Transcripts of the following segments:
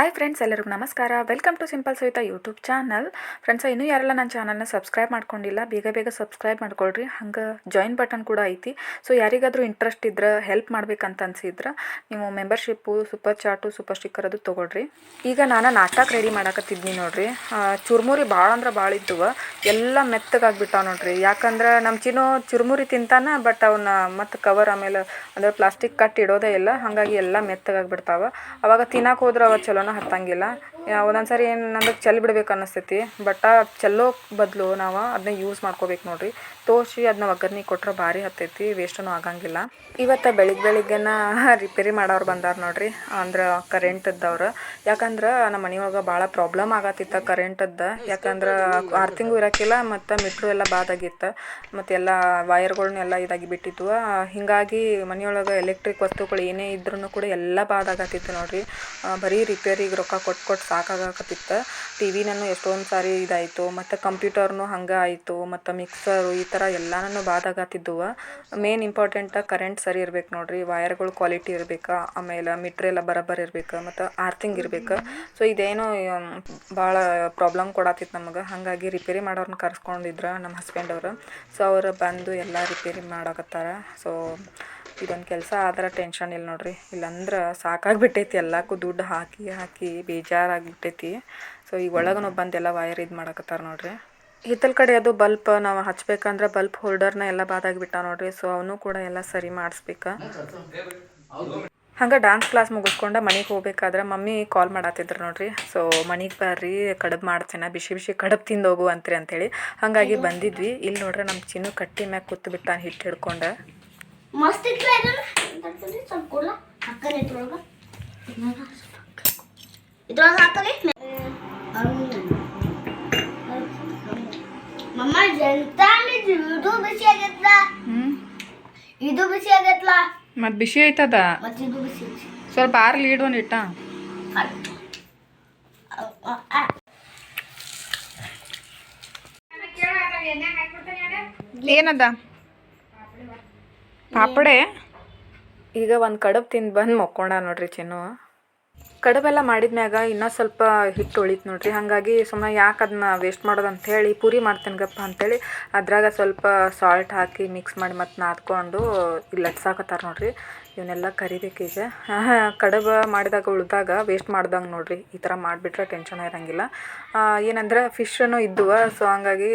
Hi friends ಎಲ್ಲರಿಗೂ ನಮಸ್ಕಾರ. Welcome to simple Savitha YouTube channel friends ಇನ್ನೂ ಯಾರೆಲ್ಲ ನನ್ನ ಚಾನಲ್ನ ಸಬ್ಸ್ಕ್ರೈಬ್ ಮಾಡ್ಕೊಂಡಿಲ್ಲ, ಬೇಗ ಬೇಗ ಸಬ್ಸ್ಕ್ರೈಬ್ ಮಾಡ್ಕೊಳ್ರಿ. ಹಂಗೆ ಜಾಯಿನ್ ಬಟನ್ ಕೂಡ ಐತಿ. ಸೊ ಯಾರಿಗಾದರೂ ಇಂಟ್ರೆಸ್ಟ್ ಇದ್ರೆ ಹೆಲ್ಪ್ ಮಾಡ್ಬೇಕಂತ ಅನ್ಸಿದ್ರೆ, ನೀವು membership super chat super sticker ಅದು ತೊಗೊಳ್ರಿ. ಈಗ ನಾನು ನಾಟಕ ರೆಡಿ ಮಾಡಕತ್ತಿದ್ನಿ ನೋಡ್ರಿ. ಚುರುಮುರಿ ಭಾಳ ಅಂದ್ರೆ ಭಾಳ ಇದ್ದವು. ಎಲ್ಲ ಮೆತ್ತಗಾಗ್ಬಿಟ್ಟಾವ ನೋಡ್ರಿ. ಯಾಕಂದ್ರೆ ನಮ್ಮ ಚಿನ್ನು ಚುರ್ಮುರಿ ತಿಂತಾನ ಬಟ್ ಅವನ್ನ ಮತ್ತು ಕವರ್ ಆಮೇಲೆ ಅಂದರೆ ಪ್ಲಾಸ್ಟಿಕ್ ಕಟ್ ಇಡೋದೇ ಇಲ್ಲ. ಹಾಗಾಗಿ ಎಲ್ಲ ಮೆತ್ತಗಾಗ್ಬಿಡ್ತಾವ. ಅವಾಗ ತಿನ್ನಕ್ಕೆ ಹೋದ್ರೆ ಅವ ಚಲೋನ ಹತ್ತಂಗಿಲ್ಲ ಯಾ- ಒಂದೊಂದ್ಸರಿ ಏನು ನಂಗೆ ಚೆಲ್ಲಿ ಬಿಡ್ಬೇಕು ಅನ್ನಿಸ್ತೈತಿ ಬಟ್ ಚೆಲ್ಲೋ ಬದಲು ನಾವು ಅದನ್ನ ಯೂಸ್ ಮಾಡ್ಕೋಬೇಕು ನೋಡ್ರಿ. ತೋರಿಸಿ ಅದನ್ನ ಒಗ್ಗರ್ಣೆ ಕೊಟ್ರೆ ಭಾರಿ ಹತ್ತೈತಿ ವೇಸ್ಟೂ ಆಗಂಗಿಲ್ಲ. ಇವತ್ತು ಬೆಳಿಗ್ಗೆ ಬೆಳಿಗ್ಗೆನ ರಿಪೇರಿ ಮಾಡೋರು ಬಂದಾರ ನೋಡ್ರಿ, ಅಂದ್ರೆ ಕರೆಂಟದ್ದವ್ರು ಯಾಕಂದ್ರೆ ನಮ್ಮ ಮನೆಯೊಳಗೆ ಭಾಳ ಪ್ರಾಬ್ಲಮ್ ಆಗತ್ತಿತ್ತ ಕರೆಂಟದ್ದು ಯಾಕಂದ್ರೆ ಆರು ತಿಂಗಳು ಇರೋಕ್ಕಿಲ್ಲ ಮತ್ತು ಮಿಟ್ರು ಎಲ್ಲ ಬಾದಾಗಿತ್ತು ಮತ್ತು ಎಲ್ಲ ವೈರ್ಗಳನ್ನೆಲ್ಲ ಇದಾಗಿ ಬಿಟ್ಟಿತ್ತು. ಹೀಗಾಗಿ ಮನೆಯೊಳಗೆ ಎಲೆಕ್ಟ್ರಿಕ್ ವಸ್ತುಗಳು ಏನೇ ಇದ್ರೂ ಕೂಡ ಎಲ್ಲ ಬಾದಾಗತ್ತಿತ್ತು ನೋಡ್ರಿ. ಬರೀ ರಿಪೇರಿಗೆ ರೊಕ್ಕ ಕೊಟ್ಟು ಕೊಟ್ಟು ಸಾಕಾಗಕತ್ತಿತ್ತು. ಟಿ ವಿನೂ ಎಷ್ಟೊಂದು ಸಾರಿ ಇದಾಯಿತು, ಮತ್ತು ಕಂಪ್ಯೂಟರ್ನು ಹಂಗೆ ಆಯಿತು, ಮತ್ತು ಮಿಕ್ಸರು ಈ ಥರ ಎಲ್ಲನೂ ಬಾದಾಗತ್ತಿದ್ವು ಮೇನ್ ಇಂಪಾರ್ಟೆಂಟ್ ಕರೆಂಟ್ ಸರಿ ಇರ್ಬೇಕು ನೋಡ್ರಿ, ವೈರ್ಗಳು ಕ್ವಾಲಿಟಿ ಇರ್ಬೇಕು, ಆಮೇಲೆ ಮೀಟ್ರ್ ಎಲ್ಲ ಬರೋಬ್ಬರಿ ಇರ್ಬೇಕು, ಮತ್ತು ಆರ್ತಿಂಗ್ ಇರ್ಬೇಕು. ಸೊ ಇದೇನೋ ಭಾಳ ಪ್ರಾಬ್ಲಮ್ ಕೊಡತ್ತಿತ್ತು ನಮಗೆ. ಹಾಗಾಗಿ ರಿಪೇರಿ ಮಾಡೋರ್ನ ಕರ್ಸ್ಕೊಂಡಿದ್ರು ನಮ್ಮ ಹಸ್ಬೆಂಡ್ ಅವರು. ಸೊ ಅವರು ಬಂದು ಎಲ್ಲ ರಿಪೇರಿ ಮಾಡಕತ್ತಾರ. ಸೊ ಇದೊಂದು ಕೆಲಸ ಆದ್ರೆ ಟೆನ್ಷನ್ ಇಲ್ಲ ನೋಡ್ರಿ. ಇಲ್ಲಂದ್ರೆ ಸಾಕಾಗ್ಬಿಟ್ಟೈತಿ ಎಲ್ಲಕ್ಕೂ ದುಡ್ಡು ಹಾಕಿ ಹಾಕಿ ಬೇಜಾರಾಗ್ಬಿಟ್ಟೈತಿ. ಸೊ ಈ ಒಳಗನ ಬಂದು ಎಲ್ಲ ವೈರ್ ಇದು ಮಾಡಕತ್ತಾರ ನೋಡ್ರಿ. ಹಿತ್ತಲ ಕಡೆ ಅದು ಬಲ್ಪ್ ನಾವು ಹಚ್ಬೇಕಂದ್ರೆ ಬಲ್ಪ್ ಹೋಲ್ಡರ್ನ ಎಲ್ಲ ಬಾದಾಗಿಬಿಟ್ಟ ನೋಡ್ರಿ. ಸೊ ಅವನು ಕೂಡ ಎಲ್ಲ ಸರಿ ಮಾಡಿಸ್ಬೇಕ. ಹಂಗೆ ಡ್ಯಾನ್ಸ್ ಕ್ಲಾಸ್ ಮುಗಿಸ್ಕೊಂಡು ಮನೆಗೆ ಹೋಗ್ಬೇಕಾದ್ರೆ ಮಮ್ಮಿ ಕಾಲ್ ಮಾಡತ್ತಿದ್ರು ನೋಡ್ರಿ. ಸೊ ಮನೆಗೆ ಬರ್ರಿ, ಕಡುಬು ಮಾಡ್ತೇನೆ ಬಿಸಿ ಬಿಸಿ ಕಡುಬು ತಿಂದು ಹೋಗು ಅಂತ್ರಿ ಅಂತೇಳಿ. ಹಾಗಾಗಿ ಬಂದಿದ್ವಿ. ಇಲ್ಲಿ ನೋಡ್ರಿ ನಮ್ಮ ಚಿನ್ನು ಕಟ್ಟಿ ಮ್ಯಾಗ ಕೂತು ಬಿಟ್ಟ ಹಿಟ್ಟು ಹಿಡ್ಕೊಂಡು. ಮಸ್ತ್ ಇಟ್ಲ ಇದನ್ನ? ಸ್ವಲ್ಪ ಕೊಡ್ಲ. ಹಾಕಲಿ ಇದ್ರೊಳಗ ಇದ್ರೊಳಗ ಹಾಕಲಿ. ಮಮ್ಮ ಇದು ಬಿಸಿ ಆಗೈತ್ಲ? ಇದು ಬಿಸಿ ಆಗೈತ್ಲ? ಮತ್ತು ಬಿಸಿ ಐತದ? ಸ್ವಲ್ಪ ಇದು ಬಿಸಿ ಸ್ವಲ್ಪ ಆರ್ಲಿ ಇಟ್ಟ. ಏನದ? ಪಾಪಡೆ? ಈಗ ಒಂದು ಕಡಬು ತಿಂದು ಬಂದು ಮಕ್ಕೊಂಡ ನೋಡ್ರಿ ಚಿನ್ನು. ಕಡುಬೆಲ್ಲ ಮಾಡಿದ್ಮ್ಯಾಗ ಇನ್ನೂ ಸ್ವಲ್ಪ ಹಿಟ್ಟು ಉಳಿತು ನೋಡ್ರಿ. ಹಾಗಾಗಿ ಸುಮ್ಮನೆ ಯಾಕೆ ಅದನ್ನ ವೇಸ್ಟ್ ಮಾಡೋದು ಅಂತ ಹೇಳಿ ಪೂರಿ ಮಾಡ್ತೇನೆ ಗಪ್ಪ ಅಂತೇಳಿ, ಅದ್ರಾಗ ಸ್ವಲ್ಪ ಸಾಲ್ಟ್ ಹಾಕಿ ಮಿಕ್ಸ್ ಮಾಡಿ ಮತ್ತು ನಾದ್ಕೊಂಡು ಲಟ್ಸಾಕತ್ತಾರ ನೋಡ್ರಿ. ಇವನ್ನೆಲ್ಲ ಈಗ. ಕಡುಬು ಮಾಡಿದಾಗ ಉಳಿದಾಗ ವೇಸ್ಟ್ ಮಾಡ್ದಂಗೆ ನೋಡ್ರಿ. ಈ ಥರ ಮಾಡಿಬಿಟ್ರೆ ಟೆನ್ಷನ್ ಇರೋಂಗಿಲ್ಲ. ಏನಂದ್ರೆ ಫಿಶನು ಇದ್ದುವ? ಸೊ ಹಂಗಾಗಿ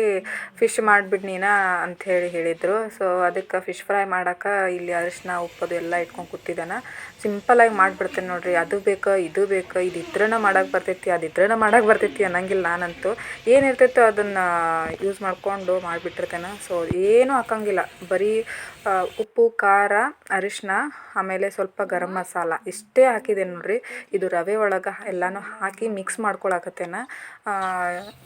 ಫಿಶ್ ಮಾಡಿಬಿಡ್ ನೀನ ಅಂಥೇಳಿ ಹೇಳಿದರು. ಸೊ ಅದಕ್ಕೆ ಫಿಶ್ ಫ್ರೈ ಮಾಡೋಕೆ ಇಲ್ಲಿ ಅರಿಶಿನ, ಉಪ್ಪದು ಎಲ್ಲ ಇಟ್ಕೊಂಡು ಕೂತಿದ್ದಾನ. ಸಿಂಪಲಾಗಿ ಮಾಡಿಬಿಡ್ತೇನೆ ನೋಡ್ರಿ. ಅದು ಬೇಕು, ಇದು ಬೇಕು? ಇದು ಇದ್ರನ ಮಾಡೋಕೆ ಬರ್ತೈತಿ, ಅದು ಇದ್ರನ ಮಾಡೋಕೆ ಬರ್ತೈತಿ ಅನ್ನಂಗಿಲ್ಲ ನಾನಂತೂ. ಏನಿರ್ತೈತೋ ಅದನ್ನು ಯೂಸ್ ಮಾಡಿಕೊಂಡು ಮಾಡಿಬಿಟ್ಟಿರ್ತೇನೆ. ಸೊ ಏನೂ ಹಾಕಂಗಿಲ್ಲ. ಬರೀ ಉಪ್ಪು, ಖಾರ, ಅರಿಶಿನ ಆಮೇಲೆ ಸ್ವಲ್ಪ ಗರಂ ಮಸಾಲ ಇಷ್ಟೇ ಹಾಕಿದೆ ನೋಡಿರಿ. ಇದು ರವೆ ಒಳಗೆ ಎಲ್ಲನೂ ಹಾಕಿ ಮಿಕ್ಸ್ ಮಾಡ್ಕೊಳಕತ್ತೇನ.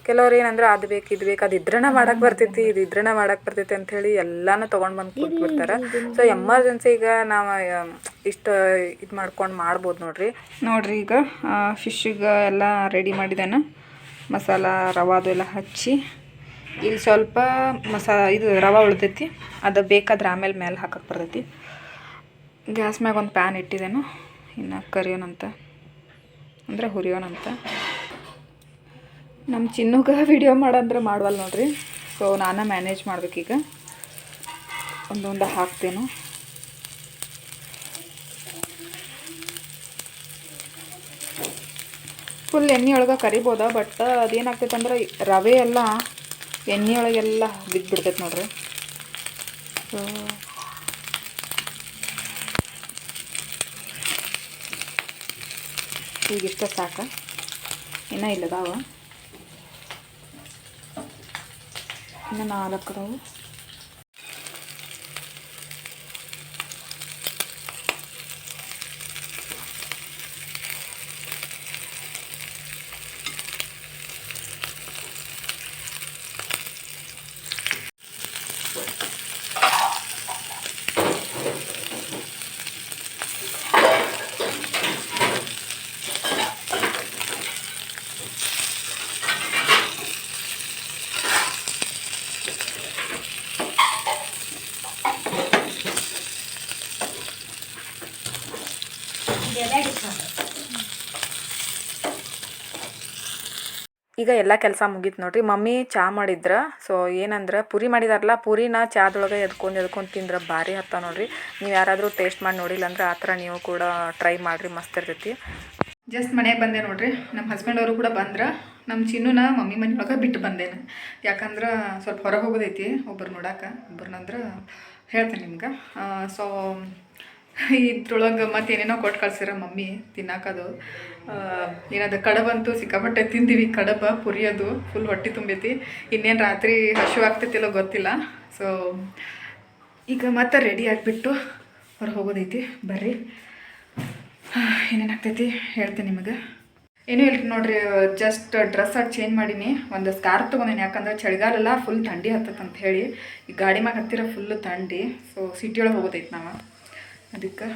ಕೆಲವ್ರು ಏನಂದ್ರೆ ಅದು ಬೇಕು ಇದು ಬೇಕು ಅದು ಇದ್ರನ ಮಾಡಕ್ಕೆ ಬರ್ತೈತಿ ಇದು ಇದ್ರನ ಮಾಡಕ್ಕೆ ಬರ್ತೈತಿ ಅಂಥೇಳಿ ಎಲ್ಲನೂ ತೊಗೊಂಡು ಬಂದು ಕೊಟ್ಬಿಡ್ತಾರೆ. ಸೊ ಎಮರ್ಜೆನ್ಸಿಗೆ ನಾವು ಇಷ್ಟು ಇದು ಮಾಡ್ಕೊಂಡು ಮಾಡ್ಬೋದು ನೋಡಿರಿ. ನೋಡಿರಿ ಈಗ ಫಿಶ್ಶಿಗೆ ಎಲ್ಲ ರೆಡಿ ಮಾಡಿದ್ದೇನೆ ಮಸಾಲ ರವಾದು ಎಲ್ಲ ಹಚ್ಚಿ ಇಲ್ಲಿ ಸ್ವಲ್ಪ ಮಸಾ ಇದು ರವೆ ಉಳ್ದೈತಿ ಅದು ಬೇಕಾದ್ರೆ ಆಮೇಲೆ ಮೇಲೆ ಹಾಕಕ್ಕೆ ಬರ್ತೈತಿ. ಗ್ಯಾಸ್ ಮ್ಯಾಗ ಒಂದು ಪ್ಯಾನ್ ಇಟ್ಟಿದ್ದೇನು. ಇನ್ನು ಕರಿಯೋನಂತ. ಅಂದರೆ ಹುರಿಯೋನಂತ. ನಮ್ಮ ಚಿನ್ನುಗ ವಿಡಿಯೋ ಮಾಡಂದ್ರೆ ಮಾಡವಲ್ಲ ನೋಡ್ರಿ. ಸೊ ನಾನು ಮ್ಯಾನೇಜ್ ಮಾಡ್ಬೇಕೀಗ ಒಂದೊಂದು ಹಾಕ್ತೇನು. ಫುಲ್ ಎಣ್ಣೆ ಒಳಗೆ ಕರಿಬೋದ ಬಟ್ ಅದೇನಾಗ್ತೈತೆ ಅಂದ್ರೆ ರವೆ ಎಲ್ಲ ಎಣ್ಣೆ ಒಳಗೆಲ್ಲ ಬಿದ್ದುಬಿಡ್ತೈತೆ ನೋಡ್ರಿ. ಸೊ ಈಗ ಇಷ್ಟ ಸಾಕು ಇನ್ನೂ ಇಲ್ಲದಾವ ಇನ್ನು ನಾಲ್ಕು ಈಗ ಎಲ್ಲ ಕೆಲಸ ಮುಗೀತು ನೋಡ್ರಿ. ಮಮ್ಮಿ ಚಾ ಮಾಡಿದ್ರ. ಸೊ ಏನಂದ್ರೆ, ಪೂರಿ ಮಾಡಿದಾರಲ್ಲ ಪೂರಿನ ಚಾದೊಳಗೆ ಎದ್ಕೊಂಡು ಎದ್ಕೊಂಡು ತಿಂದ್ರೆ ಭಾರಿ ಹತ್ತ ನೋಡ್ರಿ. ನೀವು ಯಾರಾದರೂ ಟೇಸ್ಟ್ ಮಾಡಿ ನೋಡಿಲ್ಲ ಅಂದ್ರೆ ಆ ಥರ ನೀವು ಕೂಡ ಟ್ರೈ ಮಾಡಿರಿ, ಮಸ್ತ್ ಇರ್ತೈತಿ. ಜಸ್ಟ್ ಮನೆಗೆ ಬಂದೆ ನೋಡ್ರಿ. ನಮ್ಮ ಹಸ್ಬೆಂಡ್ ಅವರು ಕೂಡ ಬಂದ್ರೆ. ನಮ್ಮ ಚಿನ್ನೂನ ಮಮ್ಮಿ ಒಳಗೆ ಬಿಟ್ಟು ಬಂದೇನೆ. ಯಾಕಂದ್ರೆ ಸ್ವಲ್ಪ ಹೊರಗೆ ಹೋಗೋದೈತಿ. ಒಬ್ಬರು ನೋಡೋಕೆ ಒಬ್ರನ್ನಂದ್ರೆ ಹೇಳ್ತೇನೆ ನಿಮ್ಗೆ. ಸೊ ಇದ್ರೊಳಗೆ ಮತ್ತೆ ಏನೇನೋ ಕೊಟ್ಟು ಕಳ್ಸಿರ ಮಮ್ಮಿ ತಿನ್ನಾಕದು. ಏನದು, ಕಡಬಂತೂ ಸಿಕ್ಕಾಪಟ್ಟೆ ತಿಂದೀವಿ. ಕಡಬ, ಪುರಿಯೋದು ಫುಲ್ ಹೊಟ್ಟೆ ತುಂಬೈತಿ ಇನ್ನೇನು ರಾತ್ರಿ ಹಶು ಆಗ್ತೈತಿಲ್ಲೋ ಗೊತ್ತಿಲ್ಲ. ಸೊ ಈಗ ಮತ್ತೆ ರೆಡಿ ಆಗಿಬಿಟ್ಟು ಹೊರ ಹೋಗೋದೈತಿ. ಬರ್ರಿ. ಏನೇನು ಆಗ್ತೈತಿ ಹೇಳ್ತೀನಿ ನಿಮಗೆ. ಏನೂ ಇಲ್ಲ ನೋಡ್ರಿ ಜಸ್ಟ್ ಡ್ರೆಸ್ ಅದು ಚೇಂಜ್ ಮಾಡೀನಿ. ಒಂದು ಸ್ಕಾರ್ ತೊಗೊಂಡೀನಿ. ಯಾಕಂದ್ರೆ ಚಳಿಗಾಲೆಲ್ಲ ಫುಲ್ ಥಂಡಿ ಹತ್ತತ್ತಂತ ಹೇಳಿ. ಈ ಗಾಡಿ ಮ್ಯಾಗ ಹತ್ತಿರ ಫುಲ್ ಥಂಡಿ. ಸೊ ಸಿಟಿಯೊಳಗೆ ಹೋಗೋದೈತಿ ನಾವು. ಅದಕ್ಕೆ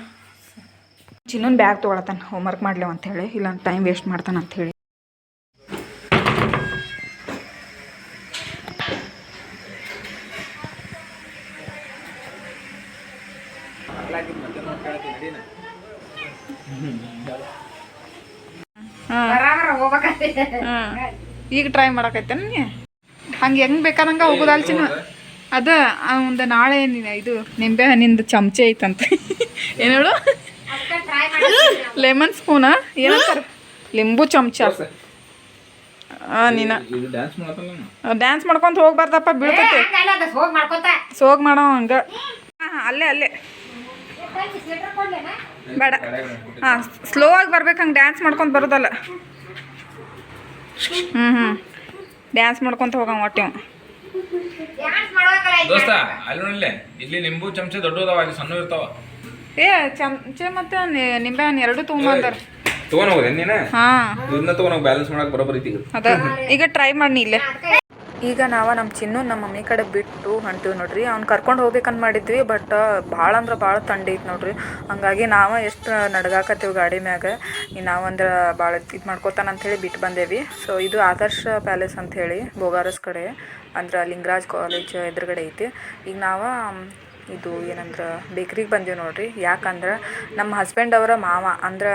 ಚಿನ್ನೊಂದು ಬ್ಯಾಗ್ ತೊಗೊಳತಾನೆ ಹೋಮ್ವರ್ಕ್ ಮಾಡ್ಲೇವ ಅಂತ ಹೇಳಿ ಇಲ್ಲ ಟೈಮ್ ವೇಸ್ಟ್ ಮಾಡ್ತಾನೆ ಅಂತ ಹೇಳಿ ಈಗ ಟ್ರೈ ಮಾಡಕೈತೆ ನೀ? ಹಂಗೆ ಹೆಂಗೆ ಬೇಕಾದಂಗೆ ಹೋಗೋದಲ್ಲ ಚಿನ್ನ. ಅದ ಒಂದು ನಾಳೆ ಇದು ನಿಂಬೆ ಹಣ್ಣಿಂದು ಚಮಚೆ ಐತಂತ. ಏನು ಹೇಳು ಲೆಮನ್ ಸ್ಪೂನಾ? ಏನಂತಾರ? ಲಿಂಬು ಚಮಚ. ನೀನ. ಡ್ಯಾನ್ಸ್ ಮಾಡ್ಕೊಂತ ಹೋಗ್ಬಾರ್ದಪ್ಪ ಬೀಳ್ತೈತಿ. ಸೋಗ್ ಮಾಡೋ ಹಂಗ. ಹಾಂ ಅಲ್ಲೇ ಅಲ್ಲೇ. ಬೇಡ. ಹಾಂ ಸ್ಲೋ ಆಗಿ ಬರ್ಬೇಕು ಹಂಗೆ ಡ್ಯಾನ್ಸ್ ಮಾಡ್ಕೊಂತ ಬರೋದಲ್ಲ. ಹ್ಞೂ ಹ್ಞೂ ಡ್ಯಾನ್ಸ್ ಮಾಡ್ಕೊಂತ ಹೋಗಂಗ ಒಟ್ಟೆ ದೋಸ್ತ ಅಲ್ಲಿ ಇಲ್ಲಿ. ನಿಂಬು ಚಮಚ ದೊಡ್ಡದಾವ ಅಲ್ಲಿ ಸಣ್ಣ ಇರ್ತಾವ. ಏ ಚಮಚೆ ಮತ್ತು ನಿಂಬೆ ಹಣ್ಣು ಎರಡು ತೊಗೊಂಬಂದಾರ ತಗೊಂಡ್ ಹೋಗೋದೆ ನೀನ? ಹಾಂ. ಇದನ್ನ ತಗೊಂಡ್ ಬ್ಯಾಲೆನ್ಸ್ ಮಾಡಕ್ ಬರೋಬ್ಬರ ಐತಿ ಅದ ಈಗ ಟ್ರೈ ಮಾಡಿ ಇಲ್ಲೇ. ಈಗ ನಾವು ನಮ್ಮ ಚಿನ್ನು ನಮ್ಮ ಮಮ್ಮಿ ಕಡೆ ಬಿಟ್ಟು ಹೊಂಟಿವಿ ನೋಡ್ರಿ. ಅವ್ನು ಕರ್ಕೊಂಡು ಹೋಗ್ಬೇಕಂತ ಮಾಡಿದ್ವಿ ಬಟ್ ಭಾಳ ಅಂದ್ರೆ ಭಾಳ ತಂಡ ಐತೆ ನೋಡ್ರಿ. ಹಂಗಾಗಿ ನಾವು ಎಷ್ಟು ನಡ್ಗಾಕತ್ತೀವಿ ಗಾಡಿ ಮ್ಯಾಗ ಈ ನಾವಂದ್ರೆ ಭಾಳ ಇದು ಮಾಡ್ಕೋತಾನ ಹೇಳಿ ಬಿಟ್ಟು ಬಂದೇವಿ. ಸೊ ಇದು ಆದರ್ಶ ಪ್ಯಾಲೇಸ್ ಹೇಳಿ ಬೋಗಾರಸ್ ಕಡೆ ಅಂದ್ರ ಲಿಂಗರಾಜ್ ಕಾಲೇಜ್ ಎದುರುಗಡೆ ಐತಿ. ಈಗ ನಾವು ಇದು ಏನಂದ್ರೆ ಬೇಕ್ರಿಗೆ ಬಂದೀವಿ ನೋಡ್ರಿ. ಯಾಕಂದ್ರೆ ನಮ್ಮ ಹಸ್ಬೆಂಡ್ ಅವರ ಮಾವ ಅಂದ್ರೆ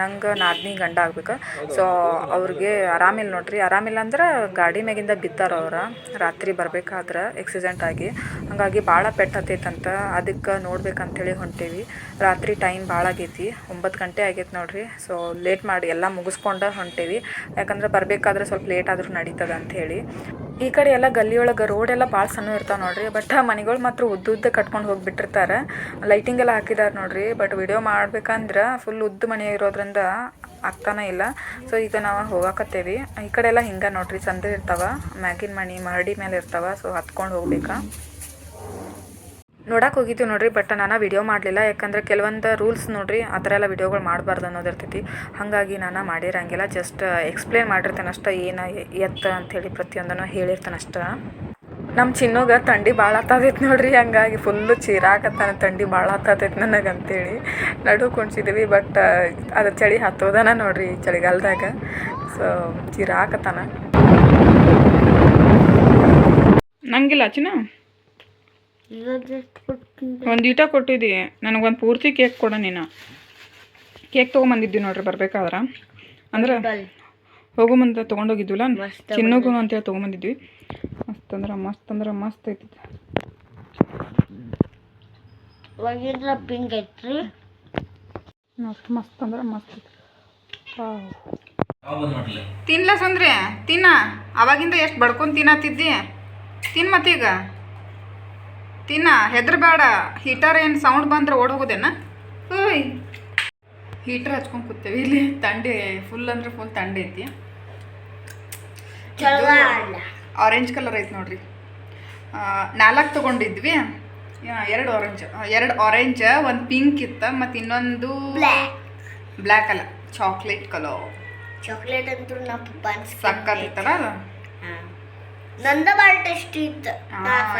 ನಂಗೆ ನಾದ್ನಿ ಗಂಡ ಆಗ್ಬೇಕು. ಸೊ ಅವ್ರಿಗೆ ಆರಾಮಿಲ್ಲ ನೋಡ್ರಿ. ಆರಾಮಿಲ್ಲ ಅಂದ್ರೆ ಗಾಡಿ ಮ್ಯಾಗಿಂದ ಬಿತ್ತಾರ ಅವ್ರ. ರಾತ್ರಿ ಬರ್ಬೇಕಾದ್ರೆ ಆಕ್ಸಿಡೆಂಟ್ ಆಗಿ. ಹಾಗಾಗಿ ಭಾಳ ಪೆಟ್ಟು ಹತ್ತೈತಂತ ಅದಕ್ಕೆ ನೋಡ್ಬೇಕಂತೇಳಿ ಹೊಂಟೇವಿ. ರಾತ್ರಿ ಟೈಮ್ ಭಾಳ ಆಗೈತಿ. ಒಂಬತ್ತು ಗಂಟೆ ಆಗೈತೆ ನೋಡ್ರಿ. ಸೊ ಲೇಟ್ ಮಾಡಿ ಎಲ್ಲ ಮುಗಿಸ್ಕೊಂಡು ಹೊಂಟೇವಿ. ಯಾಕಂದ್ರೆ ಬರಬೇಕಾದ್ರೆ ಸ್ವಲ್ಪ ಲೇಟ್ ಆದರೂ ನಡೀತದ ಅಂಥೇಳಿ ಈ ಕಡೆ ಎಲ್ಲ ಗಲ್ಲಿಯೊಳಗೆ ರೋಡ್ ಎಲ್ಲ ಭಾಳ ಸಣ್ಣ ಇರ್ತಾವೆ ನೋಡ್ರಿ. ಬಟ್ ಆ ಮನೆಗಳು ಮಾತ್ರ ಉದ್ದ ಉದ್ದ ಕಟ್ಕೊಂಡು ಹೋಗಿಬಿಟ್ಟಿರ್ತಾರೆ. ಲೈಟಿಂಗ್ ಎಲ್ಲ ಹಾಕಿದ್ದಾರೆ ನೋಡ್ರಿ. ಬಟ್ ವಿಡಿಯೋ ಮಾಡ್ಬೇಕಂದ್ರೆ ಫುಲ್ ಉದ್ದ ಮನೆ ಇರೋದ್ರಿಂದ ಆಗ್ತಾನೆ ಇಲ್ಲ. ಸೊ ಈಗ ನಾವು ಹೋಗಾಕತ್ತೇವಿ. ಈ ಕಡೆ ಎಲ್ಲ ಹಿಂಗೆ ನೋಡ್ರಿ. ಚಂದ ಇರ್ತಾವ. ಮ್ಯಾಗಿನ ಮನೆ ಮರಡಿ ಮೇಲೆ ಇರ್ತಾವ. ಸೊ ಹತ್ಕೊಂಡು ಹೋಗ್ಬೇಕಾ? ನೋಡಕ್ಕೆ ಹೋಗಿದ್ದೀವಿ ನೋಡ್ರಿ ಬಟ್ ನಾನು ವಿಡಿಯೋ ಮಾಡಲಿಲ್ಲ. ಯಾಕಂದ್ರೆ ಕೆಲವೊಂದು ರೂಲ್ಸ್ ನೋಡ್ರಿ, ಆ ಥರ ಎಲ್ಲ ವಿಡಿಯೋಗಳು ಮಾಡಬಾರ್ದು ಅನ್ನೋದಿರ್ತೈತಿ ಹಾಗಾಗಿ ನಾನು ಮಾಡಿರಂಗಿಲ್ಲ. ಜಸ್ಟ್ ಎಕ್ಸ್ಪ್ಲೇನ್ ಮಾಡಿರ್ತೇನೆ ಅಷ್ಟೇ, ಏನು ಎತ್ತ ಅಂಥೇಳಿ ಪ್ರತಿಯೊಂದನ್ನು ಹೇಳಿರ್ತೇನೆ ಅಷ್ಟೇ. ನಮ್ಮ ಚಿನ್ನೋಗ ತಂಡಿ ಭಾಳ ಹತ್ತತೈತಿ ನೋಡ್ರಿ, ಹಂಗಾಗಿ ಫುಲ್ಲು ಚೀರಾಕತ್ತಾನ ತಂಡಿ ಭಾಳ ಹತ್ತತೈತಿ ನನಗೆ ಅಂತೇಳಿ ನಡು ಕುಣ್ಸಿದ್ದೀವಿ ಬಟ್ ಅದು ಚಳಿ ಹತ್ತೋದನ ನೋಡ್ರಿ ಚಳಿಗಾಲದಾಗ. ಸೊ ಚೀರಾಕತ್ತಾನ ನಂಗಿಲ್ಲ ಚಿನ್ನ? ಒಂದು ಈಟ ಕೊಟ್ಟಿದ್ದಿ. ನನಗೊಂದು ಪೂರ್ತಿ ಕೇಕ್ ಕೊಡ ನೀನು. ಕೇಕ್ ತೊಗೊಂಬಂದಿದ್ವಿ ನೋಡ್ರಿ ಬರ್ಬೇಕಾದ್ರೆ. ಅಂದ್ರೆ ಹೋಗೋ ಮುಂದೆ ತೊಗೊಂಡೋಗಿದ್ವಿಲ್ಲ? ಚಿನ್ನಗೂ ಅಂತೇಳಿ ತೊಗೊಂಬಂದಿದ್ವಿ. ಮಸ್ತ್ ಅಂದ್ರೆ ಮಸ್ತ್ ಅಂದ್ರೆ ಮಸ್ತ್ ಐತಿ. ಪಿಂಕ್ ಐತ್ರಿ. ಮಸ್ತ್ ಮಸ್ತ್ ಅಂದ್ರೆ ಮಸ್ತ್ ಐತಿ. ವಾವ್. ಬಂದ್ ನೋಡ್ಲಿ ತಿನ್ಲ ಸಂದ್ರೆ? ತಿನ್ನ. ಅವಾಗಿಂದ ಎಷ್ಟು ಬಡ್ಕೊಂಡು ತಿನ್ನತ್ತಿದ್ದಿ? ತಿನ್ ಮತ್ತೀಗ. ತಿನ್ನ ಹೆದರ್ಬೇಡ. ಹೀಟರ್ ಏನು ಸೌಂಡ್ ಬಂದ್ರೆ ಓಡ್ ಹೋಗೋದೇನ? ಓಯ್. ಹೀಟರ್ ಹಚ್ಕೊಂಡು ಕೂತೇವೆ. ಇಲ್ಲಿ ತಂಡಿ ಫುಲ್ ಅಂದ್ರೆ ಫುಲ್ ತಂಡಿ ಐತಿ. ಆರೆಂಜ್ ಕಲರ್ ಐತಿ ನೋಡ್ರಿ. ನಾಲ್ಕು ತೊಗೊಂಡಿದ್ವಿ. ಎರಡು ಆರೆಂಜ್ ಎರಡು ಆರೆಂಜ್ ಒಂದು ಪಿಂಕ್ ಇತ್ತು ಮತ್ತು ಇನ್ನೊಂದು ಬ್ಲ್ಯಾಕ್ ಅಲ್ಲ. ಚಾಕ್ಲೇಟ್ ಕಲರ್ ಚಾಕ್ಲೇಟ್ ಅಂತೂ ಸಕ್ಕತ್ತಿತ್ತಲ್ಲ ಅದು? ನಂದ ಭಾಳ ಟೇಸ್ಟಿ ಇತ್ತು.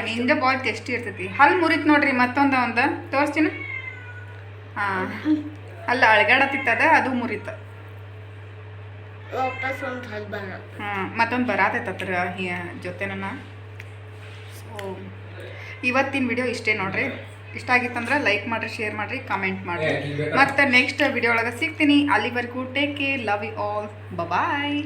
ನಿಂದ ಬಾಯ್ ಟೇಸ್ಟಿ ಇರ್ತೈತಿ. ಹಲ್ ಮುರಿತ್ ನೋಡ್ರಿ ಮತ್ತೊಂದ ಒಂದ ತೋರಿಸ್ತೀನಿ. ಹಾ. ಅಲ್ಲ ಅಳಗಾಡತ್ತಿತ್ತದ ಅದು ಮುರಿತ. ವಾಪಸ್ ಒಂದು ಹಲ್ ಬರ ಹಾ ಮತ್ತೊಂದು ಬರಾತೈತತ್ರ ಜೊತೆ ನನ್ನ ಸೊ ಇವತ್ತಿನ ವಿಡಿಯೋ ಇಷ್ಟೇ ನೋಡ್ರಿ. ಇಷ್ಟ ಆಗಿತ್ತಂದ್ರೆ ಲೈಕ್ ಮಾಡಿರಿ ಶೇರ್ ಮಾಡಿರಿ ಕಮೆಂಟ್ ಮಾಡಿರಿ. ಮತ್ತೆ ನೆಕ್ಸ್ಟ್ ವಿಡಿಯೋ ಒಳಗೆ ಸಿಗ್ತೀನಿ. ಅಲ್ಲಿವರೆಗೂ take care love you all bye